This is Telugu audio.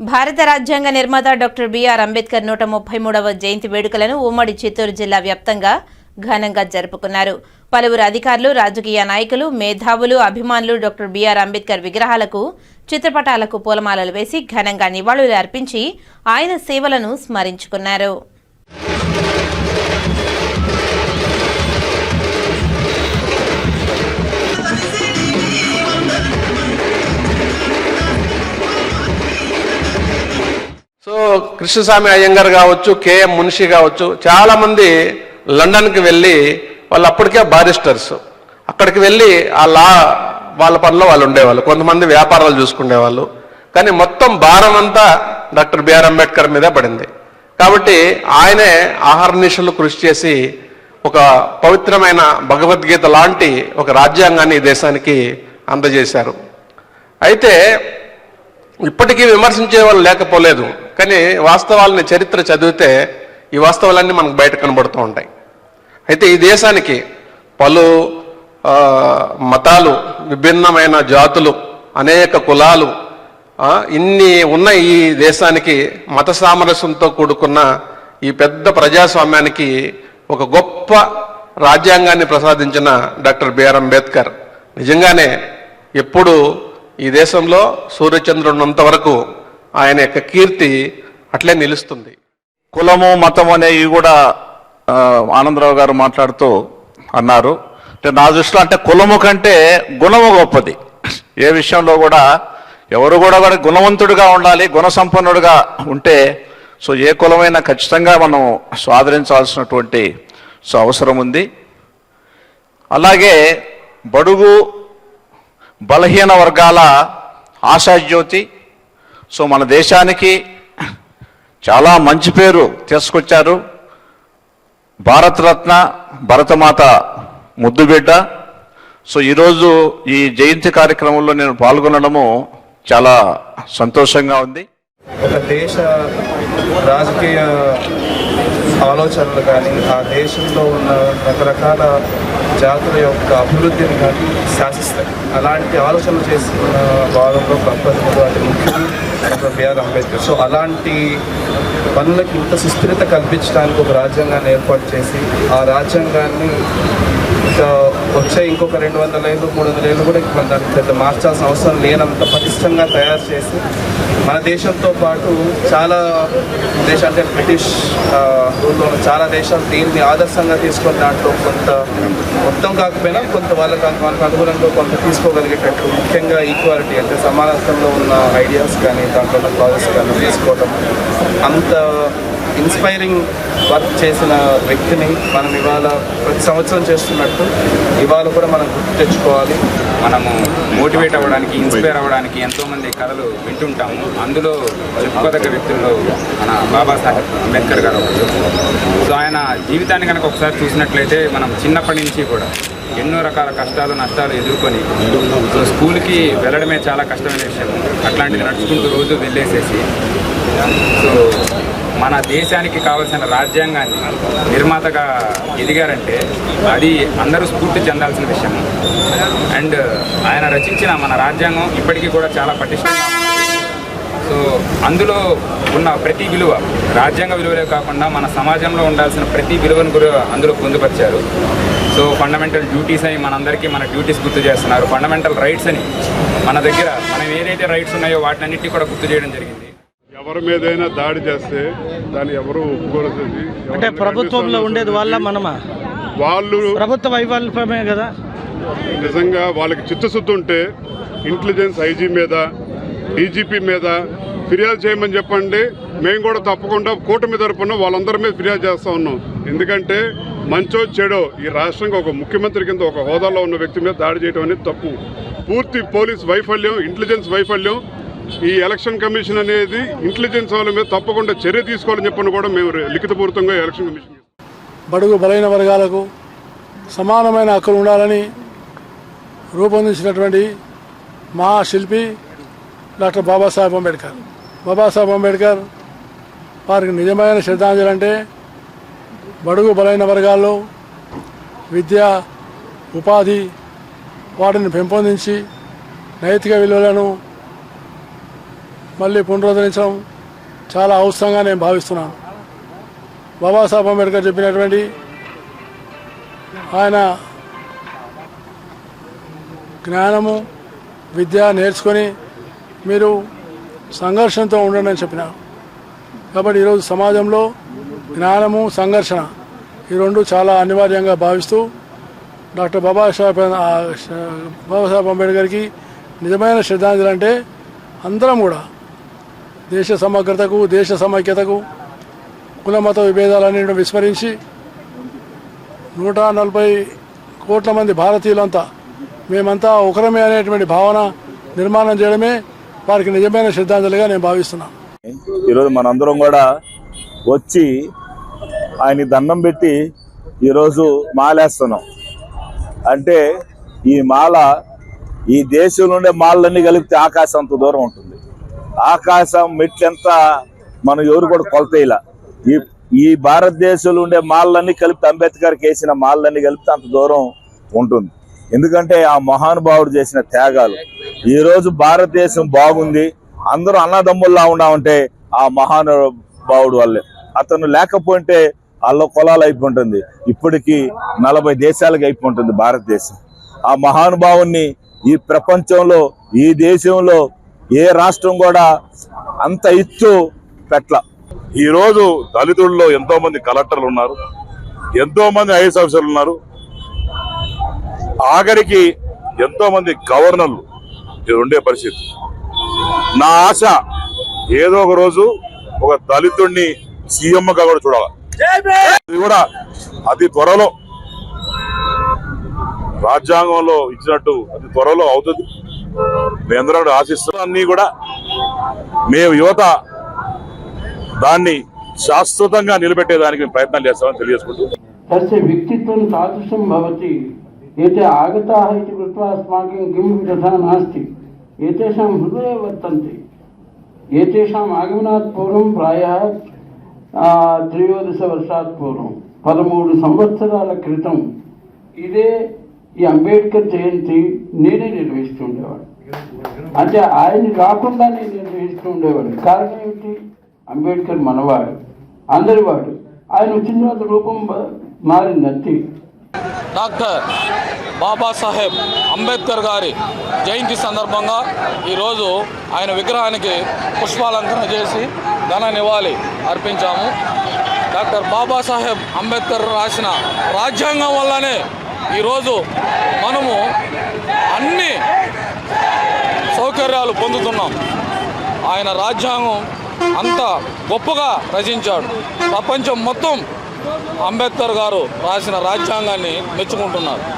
భారత రాజ్యాంగ నిర్మాత డాక్టర్ బిఆర్ అంబేద్కర్ నూట ముప్పై మూడవ జయంతి వేడుకలను ఉమ్మడి చిత్తూరు జిల్లా వ్యాప్తంగా ఘనంగా జరుపుకున్నారు. పలువురు అధికారులు రాజకీయ నాయకులు మేధావులు అభిమానులు డాక్టర్ బిఆర్ అంబేద్కర్ విగ్రహాలకు చిత్రపటాలకు పూలమాలలు వేసి ఘనంగా నివాళులు అర్పించి ఆయన సేవలను స్మరించుకున్నారు. కృష్ణస్వామి అయ్యంగారు కావచ్చు కేఎం మున్షి కావచ్చు చాలామంది లండన్కి వెళ్ళి వాళ్ళు అప్పటికే బారిస్టర్స్. అక్కడికి వెళ్ళి ఆ లా వాళ్ళ పనిలో వాళ్ళు ఉండేవాళ్ళు. కొంతమంది వ్యాపారాలు చూసుకునేవాళ్ళు. కానీ మొత్తం భారం అంతా డాక్టర్ బిఆర్ అంబేద్కర్ మీద పడింది. కాబట్టి ఆయనే ఆహార నిశలు కృషి చేసి ఒక పవిత్రమైన భగవద్గీత లాంటి ఒక రాజ్యాంగాన్ని ఈ దేశానికి అందజేశారు. అయితే ఇప్పటికీ విమర్శించే వాళ్ళు లేకపోలేదు. కానీ వాస్తవాలని చరిత్ర చదివితే ఈ వాస్తవాలన్నీ మనకు బయట కనబడుతూ ఉంటాయి. అయితే ఈ దేశానికి పలు మతాలు విభిన్నమైన జాతులు అనేక కులాలు ఇన్ని ఉన్న ఈ దేశానికి మత సామరస్యంతో కూడుకున్న ఈ పెద్ద ప్రజాస్వామ్యానికి ఒక గొప్ప రాజ్యాంగాన్ని ప్రసాదించిన డాక్టర్ బిఆర్ అంబేద్కర్. నిజంగానే ఎప్పుడు ఈ దేశంలో సూర్యచంద్రుడు వరకు ఆయన యొక్క కీర్తి అట్లే నిలుస్తుంది. కులము మతం అనేవి కూడా ఆనందరావు గారు మాట్లాడుతూ అన్నారు. అంటే నా దృష్టిలో అంటే కులము కంటే గుణము గొప్పది. ఏ విషయంలో కూడా ఎవరు కూడా కూడా గుణవంతుడిగా ఉండాలి గుణసంపన్నుడుగా ఉంటే సో ఏ కులమైనా ఖచ్చితంగా మనం స్వాదరించాల్సినటువంటి సో అవసరం ఉంది. అలాగే బడుగు బలహీన వర్గాల ఆశాజ్యోతి. సో మన దేశానికి చాలా మంచి పేరు తీసుకొచ్చారు. భారతరత్న భరతమాత ముద్దుబిడ్డ. సో ఈరోజు ఈ జయంతి కార్యక్రమంలో నేను పాల్గొనడము చాలా సంతోషంగా ఉంది. ఒక దేశ రాజకీయ ఆలోచనలు కానీ ఆ దేశంలో ఉన్న రకరకాల జాతుల యొక్క అభివృద్ధిని కానీ శాసిస్తాయి అలాంటి ఆలోచనలు చేస్తున్న వారంలో ప్రపంచంలో అతి ముఖ్యం డాక్టర్ బిఆర్ అంబేద్కర్. సో అలాంటి పనులకు ఇంత సుస్థిరత కల్పించడానికి ఒక రాజ్యాంగాన్ని ఏర్పాటు చేసి ఆ రాజ్యాంగాన్ని ఇంకా వచ్చే ఇంకొక రెండు వందల ఏళ్ళు మూడు వందల ఏళ్ళు కూడా మనం దాన్ని పెద్ద మార్చాల్సిన అవసరం లేనంత పటిష్టంగా తయారు చేసి మన దేశంతో పాటు చాలా దేశ అంటే బ్రిటిష్ రూల్లో చాలా దేశాలు దీన్ని ఆదర్శంగా తీసుకొని దాంట్లో కొంత మొత్తం కాకపోయినా కొంత వాళ్ళకి మనకు అనుగుణంగా కొంత తీసుకోగలిగేటట్టు ముఖ్యంగా ఈక్వాలిటీ అంటే సమానత్వంలో ఉన్న ఐడియాస్ కానీ దాంట్లో ఉన్న ప్రాజెక్ట్స్ కానీ తీసుకోవడం అంత ఇన్స్పైరింగ్ వర్క్ చేసిన వ్యక్తిని మనం ఇవాళ ప్రతి సంవత్సరం చేస్తున్నట్టు ఇవాళ కూడా మనం గుర్తు తెచ్చుకోవాలి. మనము మోటివేట్ అవ్వడానికి ఇన్స్పైర్ అవ్వడానికి ఎంతోమంది కథలు వింటుంటాము. అందులో చెప్పుకోదగ్గ వ్యక్తుల్లో మన బాబాసాహెబ్ అంబేద్కర్ గారు సో ఆయన జీవితాన్ని కనుక ఒకసారి చూసినట్లయితే మనం చిన్నప్పటి నుంచి కూడా ఎన్నో రకాల కష్టాలు నష్టాలు ఎదుర్కొని సో స్కూల్కి వెళ్ళడమే చాలా కష్టమైన విషయం. అట్లాంటిది నడుచుకుంటూ రోజు వెళ్ళేసేసి. సో మన దేశానికి కావలసిన రాజ్యాంగాన్ని నిర్మాతగా ఎదిగారంటే అది అందరూ స్ఫూర్తి చెందాల్సిన విషయం. అండ్ ఆయన రచించిన మన రాజ్యాంగం ఇప్పటికీ కూడా చాలా పటిష్టంగా ఉంది. సో అందులో ఉన్న ప్రతి విలువ రాజ్యాంగ విలువలే కాకుండా మన సమాజంలో ఉండాల్సిన ప్రతి విలువను కూడా అందులో పొందుపరిచారు. సో ఫండమెంటల్ డ్యూటీస్ అని మనందరికీ మన డ్యూటీస్ గుర్తు చేస్తున్నారు. ఫండమెంటల్ రైట్స్ అని మన దగ్గర మనం ఏదైతే రైట్స్ ఉన్నాయో వాటినన్నిటి కూడా గుర్తు చేయడం జరిగింది. ఎవరి మీదైనా దాడి చేస్తే దాన్ని ఎవరు ఒప్పుకోలేదు అంటే ప్రభుత్వంలో ఉండేది వాళ్ళ మనమా? వాళ్ళు ప్రభుత్వ వైఫల్యమే కదా? నిజంగా వాళ్ళకి చిత్తశుద్ధి ఉంటే ఇంటెలిజెన్స్ ఐజీ మీద డీజీపీ మీద ఫిర్యాదు చేయమని చెప్పండి. మేము కూడా తప్పకుండా కూటమి తరపున వాళ్ళందరి మీద ఫిర్యాదు చేస్తా ఉన్నాం. ఎందుకంటే మంచో చెడో ఈ రాష్ట్రంగా ఒక ముఖ్యమంత్రి కింద ఒక హోదాలో ఉన్న వ్యక్తి మీద దాడి చేయడం అనేది తప్పు. పూర్తి పోలీస్ వైఫల్యం ఇంటెలిజెన్స్ వైఫల్యం ఈ ఎలక్షన్ కమిషన్ అనేది ఇంటెలిజెన్స్ వాళ్ళ మీద తప్పకుండా చర్య తీసుకోవాలని చెప్పని కూడా మేము లిఖితపూర్వకంగా ఎలక్షన్ కమిషన్ బడుగు బలైన వర్గాలకు సమానమైన హక్కులు ఉండాలని రూపొందించినటువంటి మహాశిల్పి డాక్టర్ బాబాసాహెబ్ అంబేద్కర్. బాబాసాహెబ్ అంబేద్కర్ వారికి నిజమైన శ్రద్ధాంజలి అంటే బడుగు బలైన వర్గాల్లో విద్య ఉపాధి వాటిని పెంపొందించి నైతిక విలువలను మళ్ళీ పునరుద్ధరించడం చాలా అవసరంగా నేను భావిస్తున్నాను. బాబాసాహెబ్ అంబేద్కర్ చెప్పినటువంటి ఆయన జ్ఞానము విద్య నేర్చుకొని మీరు సంఘర్షణతో ఉండండి అని చెప్పినారు కాబట్టి ఈరోజు సమాజంలో జ్ఞానము సంఘర్షణ ఈ రెండు చాలా అనివార్యంగా భావిస్తూ డాక్టర్ బాబాసాహెబ్ బాబాసాహెబ్ అంబేద్కర్కి నిజమైన శ్రద్ధాంజలి అంటే అందరం కూడా దేశ సమగ్రతకు దేశ సమైక్యతకు కుల మత విభేదాలన్నింటిని విస్మరించి నూట నలభై కోట్ల మంది భారతీయులంతా మేమంతా ఒకరమే అనేటువంటి భావన నిర్మాణం చేయడమే వారికి నిజమైన శ్రద్ధాంజలిగా నేను భావిస్తున్నాను. ఈరోజు మనందరం కూడా వచ్చి ఆయన దండం పెట్టి ఈరోజు మాలేస్తున్నాం. అంటే ఈ మాల ఈ దేశంలో ఉండే మాలన్నీ కలిపితే ఆకాశం అంత దూరం ఉంటుంది. ఆకాశం మెట్లంతా మనం ఎవరు కూడా కొలతేయాల. ఈ ఈ భారతదేశంలో ఉండే మాలన్నీ కలిపితే అంబేద్కర్కి వేసిన మాలన్నీ కలిపితే అంత దూరం ఉంటుంది. ఎందుకంటే ఆ మహానుభావుడు చేసిన త్యాగాలు. ఈరోజు భారతదేశం బాగుంది. అందరూ అన్నదమ్ముల్లా ఉన్నామంటే ఆ మహానుభావుడు వల్లే. అతను లేకపోతే వాళ్ళ కులాలు అయిపోతుంది ఇప్పటికీ నలభై దేశాలకు అయిపోతుంది భారతదేశం. ఆ మహానుభావుని ఈ ప్రపంచంలో ఈ దేశంలో ఏ రాష్ట్రం కూడా అంత ఇచ్చు పెట్ల ఈరోజు దళితుల్లో ఎంతో మంది కలెక్టర్లు ఉన్నారు ఎంతో మంది ఐఏఎస్ ఆఫీసర్లు ఉన్నారు. ఆఖరికి ఎంతో మంది గవర్నర్లు ఇది ఉండే పరిస్థితి. నా ఆశ ఏదో ఒక రోజు ఒక దళితుడిని సీఎంగా కూడా చూడాలి. ఇది కూడా అతి త్వరలో రాజ్యాంగంలో ఇచ్చినట్టు అతి త్వరలో అవుతుంది. మేమందరం ఆశిస్తున్న. అన్ని కూడా మేము యువత దాన్ని శాశ్వతంగా నిలబెట్టేదానికి మేము ప్రయత్నాలు చేస్తామని తెలియజేసుకుంటూ. ఏతేషాం హృదయ వర్తంతి. ఏతేషాం ఆగమనాత్ పూర్వం ప్రాయ త్రయోదశ వర్షాత్ పూర్వం. పదమూడు సంవత్సరాల క్రితం ఇదే ఈ అంబేద్కర్ జయంతి నేనే నిర్వహిస్తుండేవాడు అంటే ఆయన కాకుండా నేను నిర్వహిస్తూ ఉండేవాడు కారణం ఏమిటి అంబేద్కర్ మనవాడు అందరివాడు ఆయన వచ్చిన తర్వాత రూపం మారింది అంతే. డాక్టర్ బాబాసాహెబ్ అంబేద్కర్ గారి జయంతి సందర్భంగా ఈరోజు ఆయన విగ్రహానికి పుష్పాలంకరణ చేసి ఘన నివాళి అర్పించాము. డాక్టర్ బాబాసాహెబ్ అంబేద్కర్ రాసిన రాజ్యాంగం వల్లనే ఈరోజు మనము అన్ని సౌకర్యాలు పొందుతున్నాం. ఆయన రాజ్యాంగం అంత గొప్పగా రచించాడు. ప్రపంచం మొత్తం అంబేద్కర్ గారు రాసిన రాజ్యాంగాన్ని మెచ్చుకుంటున్నారు.